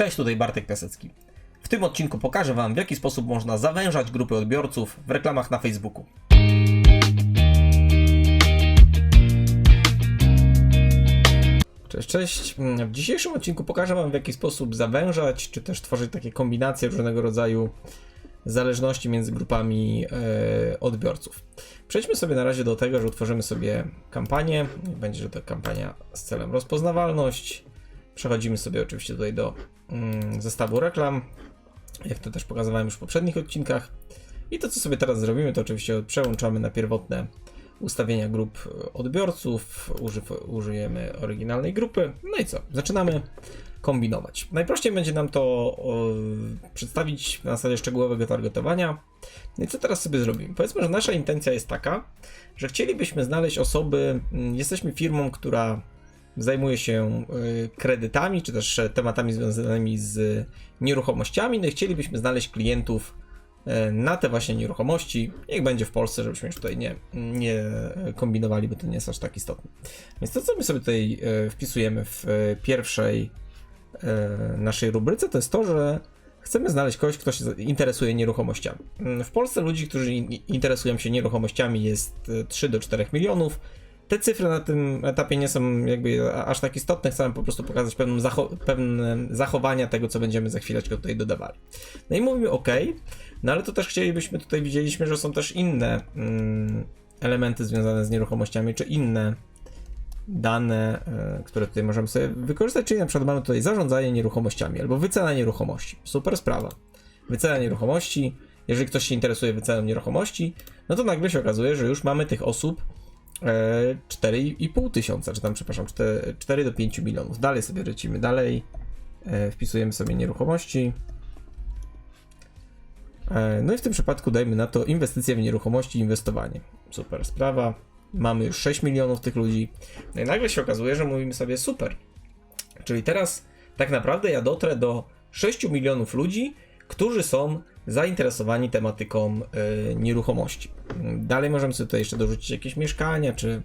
Cześć, tutaj Bartek Piasecki. W tym odcinku pokażę Wam, w jaki sposób można zawężać grupy odbiorców w reklamach na Facebooku. Cześć, cześć. W dzisiejszym odcinku pokażę Wam, w jaki sposób zawężać, czy też tworzyć takie kombinacje różnego rodzaju zależności między grupami e, odbiorców. Przejdźmy sobie na razie do tego, że utworzymy sobie kampanię. Będzie to kampania z celem rozpoznawalność. Przechodzimy sobie oczywiście tutaj do mm, zestawu reklam, jak to też pokazywałem już w poprzednich odcinkach. I to, co sobie teraz zrobimy, to oczywiście przełączamy na pierwotne ustawienia grup odbiorców, używ, użyjemy oryginalnej grupy. No i co? Zaczynamy kombinować. Najprościej będzie nam to o, przedstawić na zasadzie szczegółowego targetowania. No i co teraz sobie zrobimy? Powiedzmy, że nasza intencja jest taka, że chcielibyśmy znaleźć osoby, mm, jesteśmy firmą, która zajmuje się y, kredytami, czy też tematami związanymi z nieruchomościami, no i chcielibyśmy znaleźć klientów y, na te właśnie nieruchomości. Niech będzie w Polsce, żebyśmy już tutaj nie, nie kombinowali, bo to nie jest aż tak istotne. Więc to, co my sobie tutaj y, wpisujemy w pierwszej naszej rubryce, to jest to, że chcemy znaleźć kogoś, kto się interesuje nieruchomościami. W Polsce ludzi, którzy interesują się nieruchomościami jest 3 do 4 milionów te cyfry na tym etapie nie są jakby aż tak istotne, chcemy po prostu pokazać pewne, zacho pewne zachowania tego, co będziemy za chwileczkę tutaj dodawali. No i mówimy OK, no ale to też chcielibyśmy, tutaj widzieliśmy, że są też inne mm, elementy związane z nieruchomościami, czy inne dane, y, które tutaj możemy sobie wykorzystać, czyli na przykład mamy tutaj zarządzanie nieruchomościami albo wycena nieruchomości. Super sprawa. Wycena nieruchomości, jeżeli ktoś się interesuje wyceną nieruchomości, no to nagle się okazuje, że już mamy tych osób 4,5 tysiąca, czy tam, przepraszam, 4, 4 do 5 milionów. Dalej sobie lecimy, dalej e, wpisujemy sobie nieruchomości. E, no i w tym przypadku dajmy na to inwestycje w nieruchomości, inwestowanie. Super sprawa. Mamy już 6 milionów tych ludzi. No i nagle się okazuje, że mówimy sobie super. Czyli teraz tak naprawdę ja dotrę do 6 milionów ludzi, którzy są zainteresowani tematyką y, nieruchomości. Dalej możemy sobie tutaj jeszcze dorzucić jakieś mieszkania, czy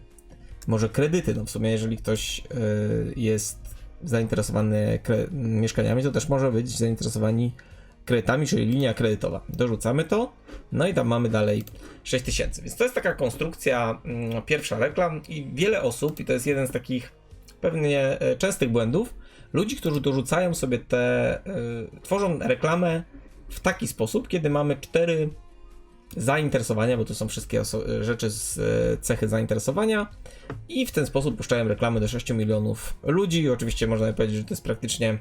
może kredyty. No w sumie, jeżeli ktoś y, jest zainteresowany mieszkaniami, to też może być zainteresowani kredytami, czyli linia kredytowa. Dorzucamy to, no i tam mamy dalej 6000. Więc to jest taka konstrukcja, y, pierwsza reklam i wiele osób, i to jest jeden z takich pewnie e, częstych błędów, ludzi, którzy dorzucają sobie te, tworzą reklamę w taki sposób, kiedy mamy cztery zainteresowania, bo to są wszystkie rzeczy z e, cechy zainteresowania i w ten sposób puszczają reklamy do 6 milionów ludzi. Oczywiście można powiedzieć, że to jest praktycznie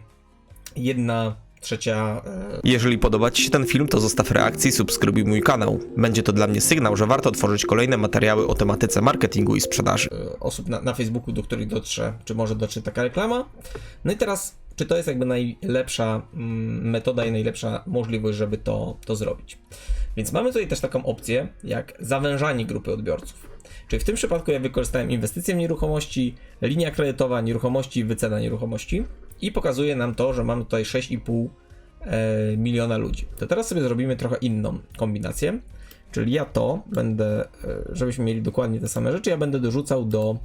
jedna trzecia. E, Jeżeli podoba Ci się ten film, to zostaw reakcję i subskrybuj mój kanał. Będzie to dla mnie sygnał, że warto tworzyć kolejne materiały o tematyce marketingu i sprzedaży. E, osób na, na Facebooku, do których dotrze, czy może dotrze taka reklama. No i teraz czy to jest jakby najlepsza mm, metoda i najlepsza możliwość, żeby to, to zrobić. Więc mamy tutaj też taką opcję, jak zawężanie grupy odbiorców. Czyli w tym przypadku ja wykorzystałem inwestycje w nieruchomości, linia kredytowa nieruchomości, wycena nieruchomości i pokazuje nam to, że mamy tutaj 6,5 e, miliona ludzi. To teraz sobie zrobimy trochę inną kombinację, czyli ja to będę, e, żebyśmy mieli dokładnie te same rzeczy, ja będę dorzucał do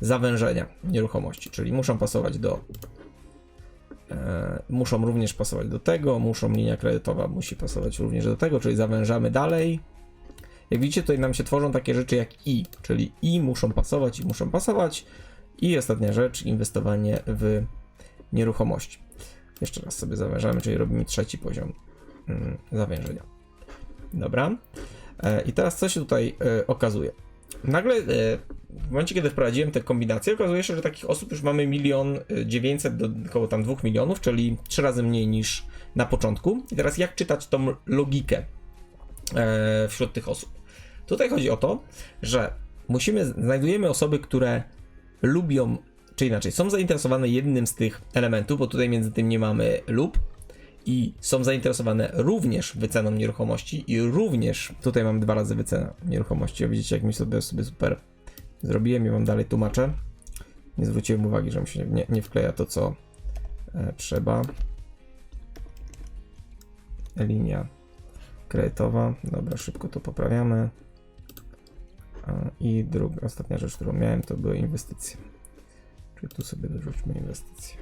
zawężenia nieruchomości, czyli muszą pasować do muszą również pasować do tego, muszą linia kredytowa musi pasować również do tego, czyli zawężamy dalej. Jak widzicie, tutaj nam się tworzą takie rzeczy jak i, czyli i muszą pasować, i muszą pasować. I ostatnia rzecz, inwestowanie w nieruchomości. Jeszcze raz sobie zawężamy, czyli robimy trzeci poziom mm, zawężenia. Dobra. E, I teraz co się tutaj e, okazuje? Nagle w momencie, kiedy wprowadziłem te kombinacje, okazuje się, że takich osób już mamy milion y, dziewięćset do około tam dwóch milionów, czyli trzy razy mniej niż na początku. I teraz jak czytać tą logikę e, wśród tych osób? Tutaj chodzi o to, że musimy, znajdujemy osoby, które lubią, czy inaczej, są zainteresowane jednym z tych elementów, bo tutaj między tym nie mamy lub, i są zainteresowane również wyceną nieruchomości i również tutaj mamy dwa razy wycenę nieruchomości. Widzicie, jak mi sobie, sobie super zrobiłem i wam dalej tłumaczę. Nie zwróciłem uwagi, że mi się nie, nie wkleja to, co e, trzeba. Linia kredytowa. Dobra, szybko to poprawiamy. I druga, ostatnia rzecz, którą miałem, to były inwestycje. Czyli tu sobie dorzućmy inwestycje.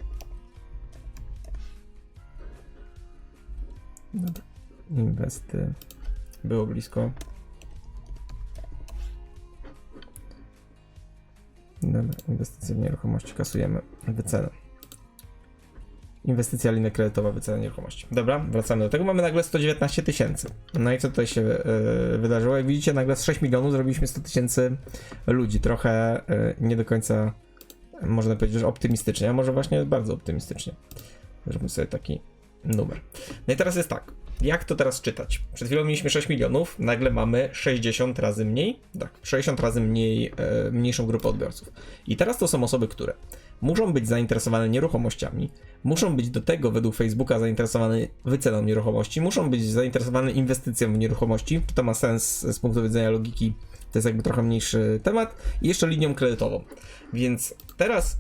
Dobra. Inwesty. Było blisko. Dobra, inwestycje w nieruchomości kasujemy. Wycenę. Inwestycja linia kredytowa, wycena nieruchomości. Dobra, wracamy do tego. Mamy nagle 119 tysięcy. No i co tutaj się e, wydarzyło? Jak widzicie, nagle z 6 milionów zrobiliśmy 100 tysięcy ludzi. Trochę e, nie do końca, można powiedzieć, że optymistycznie, a może właśnie bardzo optymistycznie. Zróbmy sobie taki numer. No i teraz jest tak. Jak to teraz czytać? Przed chwilą mieliśmy 6 milionów, nagle mamy 60 razy mniej, tak, 60 razy mniej, e, mniejszą grupę odbiorców. I teraz to są osoby, które muszą być zainteresowane nieruchomościami, muszą być do tego według Facebooka zainteresowane wyceną nieruchomości, muszą być zainteresowane inwestycją w nieruchomości, to ma sens z punktu widzenia logiki, to jest jakby trochę mniejszy temat, i jeszcze linią kredytową. Więc teraz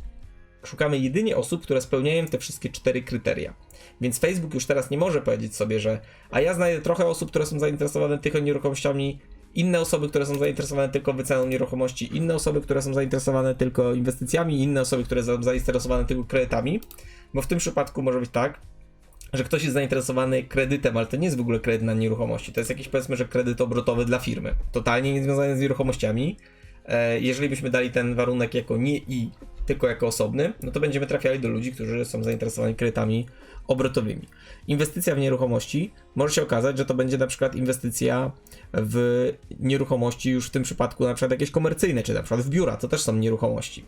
szukamy jedynie osób, które spełniają te wszystkie cztery kryteria. Więc Facebook już teraz nie może powiedzieć sobie, że a ja znajdę trochę osób, które są zainteresowane tylko nieruchomościami, inne osoby, które są zainteresowane tylko wyceną nieruchomości, inne osoby, które są zainteresowane tylko inwestycjami, inne osoby, które są zainteresowane tylko kredytami, bo w tym przypadku może być tak, że ktoś jest zainteresowany kredytem, ale to nie jest w ogóle kredyt na nieruchomości, to jest jakiś powiedzmy, że kredyt obrotowy dla firmy, totalnie nie związany z nieruchomościami. E, Jeżeli byśmy dali ten warunek jako nie i tylko jako osobny, no to będziemy trafiali do ludzi, którzy są zainteresowani kredytami obrotowymi. Inwestycja w nieruchomości może się okazać, że to będzie na przykład inwestycja w nieruchomości już w tym przypadku na przykład jakieś komercyjne, czy na przykład w biura, to też są nieruchomości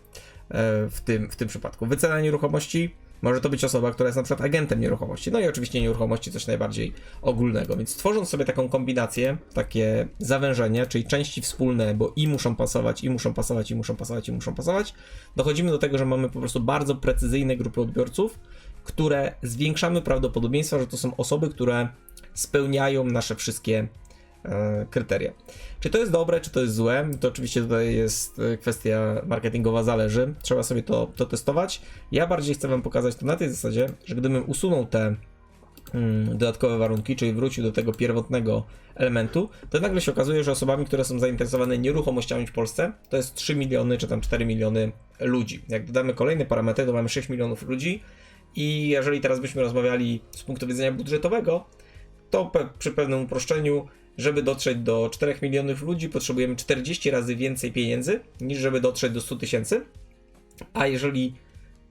e, w tym, w tym przypadku. Wycena nieruchomości może to być osoba, która jest na przykład agentem nieruchomości. No i oczywiście nieruchomości coś najbardziej ogólnego. Więc tworząc sobie taką kombinację, takie zawężenie, czyli części wspólne, bo i muszą pasować, i muszą pasować, i muszą pasować, i muszą pasować, dochodzimy do tego, że mamy po prostu bardzo precyzyjne grupy odbiorców, które zwiększamy prawdopodobieństwo, że to są osoby, które spełniają nasze wszystkie kryteria. Czy to jest dobre, czy to jest złe? To oczywiście tutaj jest e, kwestia marketingowa, zależy. Trzeba sobie to, to testować. Ja bardziej chcę Wam pokazać to na tej zasadzie, że gdybym usunął te mm, dodatkowe warunki, czyli wrócił do tego pierwotnego elementu, to nagle się okazuje, że osobami, które są zainteresowane nieruchomościami w Polsce, to jest 3 miliony czy tam 4 miliony ludzi. Jak dodamy kolejne parametry, to mamy 6 milionów ludzi i jeżeli teraz byśmy rozmawiali z punktu widzenia budżetowego, to pe przy pewnym uproszczeniu, żeby dotrzeć do 4 milionów ludzi, potrzebujemy 40 razy więcej pieniędzy, niż żeby dotrzeć do 100 tysięcy. A jeżeli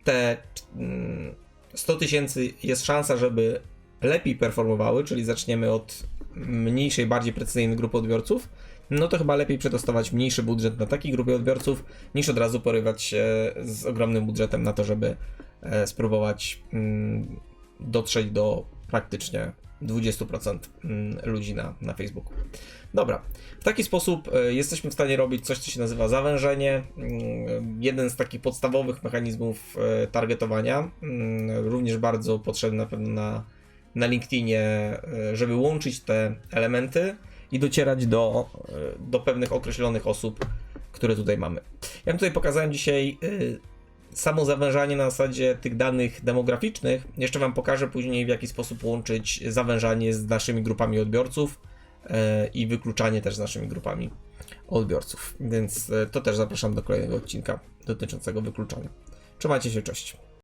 te mm, 100 tysięcy jest szansa, żeby lepiej performowały, czyli zaczniemy od mniejszej, bardziej precyzyjnej grupy odbiorców, no to chyba lepiej przetestować mniejszy budżet na takiej grupie odbiorców, niż od razu porywać się z ogromnym budżetem na to, żeby e, spróbować mm, dotrzeć do praktycznie 20% mm, ludzi na, na Facebooku. Dobra, w taki sposób e, jesteśmy w stanie robić coś, co się nazywa zawężenie. Mm, Jeden z takich podstawowych mechanizmów e, targetowania, mm, również bardzo potrzebny na pewno na, na LinkedInie, e, żeby łączyć te elementy i docierać do, do pewnych określonych osób, które tutaj mamy. Ja tutaj pokazałem dzisiaj samo zawężanie na zasadzie tych danych demograficznych. Jeszcze Wam pokażę później, w jaki sposób łączyć zawężanie z naszymi grupami odbiorców e, i wykluczanie też z naszymi grupami odbiorców. Więc e, to też zapraszam do kolejnego odcinka dotyczącego wykluczania. Trzymajcie się, cześć.